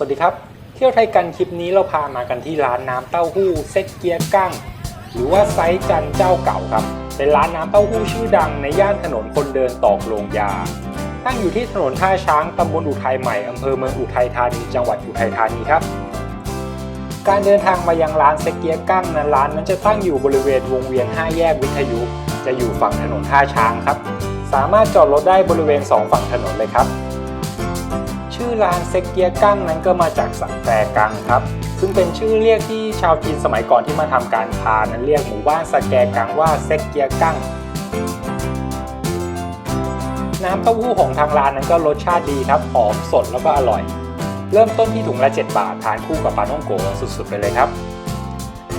สวัสดีครับ เที่ยวไทยกันคลิปนี้เราพามากันที่ร้านน้ำเต้าหู้เซ็กเกียร์กั้ง หรือว่าไซจันเจ้าเก่าครับ เป็นร้านน้ำเต้าหู้ชื่อดังในย่านถนนคนเดินตอกโรงยา ตั้งอยู่ที่ถนนท่าช้างตำบลอุทัยใหม่อำเภอเมืองอุทัยธานีจังหวัดอุทัยธานีครับ การเดินทางมายังร้านเซ็กเกียร์กั้งนั้นร้านนั้นจะตั้งอยู่บริเวณวงเวียน 5 แยกวิทยุ จะอยู่ฝั่งถนนท่าช้างครับ สามารถจอดรถได้บริเวณ 2 ฝั่งถนนเลยครับ ชื่อร้านเซกเกียกั้งนั้นก็มาจากสักแตกังครับ ซึ่งเป็นชื่อเรียกที่ชาวจีนสมัยก่อนที่มาทำการค้านั้นเรียกหมู่บ้านสแกกังว่าเซกเกียกั้งน้ำเต้าหู้ของทางร้านนั้นก็รสชาติดีครับหอมสดแล้วก็อร่อย เริ่มต้นที่ถุงละ 7 บาททานคู่กับปลาท่องโกสุดๆไปเลยครับ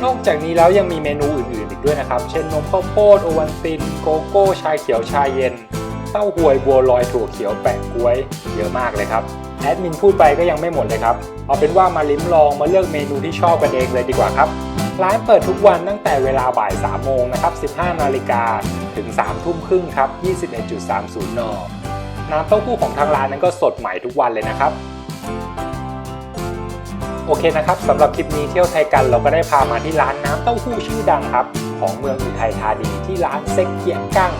นอกจากนี้แล้วยังมีเมนูอื่นๆอีกด้วยนะครับ เช่นนมข้าวโพดโอวันติน โกโก้ ชาเขียวชาเย็น เต้าหวยบัวลอยถั่วเขียวแปะกล้วย เยอะมากเลยครับ แอดมินพูดไปก็ยังไม่หมดเลยครับ เอาเป็นว่ามาลิ้มลองมาเลือกเมนูที่ชอบกันเองเลยดีกว่าครับ ร้านเปิดทุกวันตั้งแต่เวลาบ่าย3โมงนะครับ 15 นาฬิกาถึง 3 ทุ่มครึ่งครับ 21.30 น น้ำเต้าหู้ของทางร้านนั้นก็สดใหม่ทุกวันเลยนะครับโอเคนะครับสำหรับคลิปนี้เที่ยวไทยกันเราก็ได้พามาที่ร้านน้ำเต้าหู้ชื่อดังครับ ของเมืองอุทัยธานีที่ร้านเซ็กเกียงกั้ง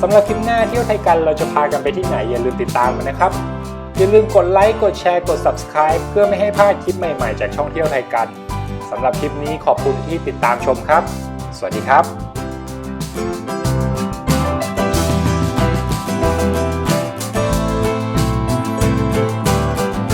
สำหรับคลิปหน้าเที่ยวไทยกันเราจะพากันไปที่ไหนอย่าลืมติดตามกันนะครับ อย่าลืมกดไลค์ กดแชร์ กด subscribe เพื่อไม่ให้พลาดคลิปใหม่ๆ จากช่องเที่ยวไทยกันสำหรับคลิปนี้ขอบคุณที่ติดตามชมครับ สวัสดีครับ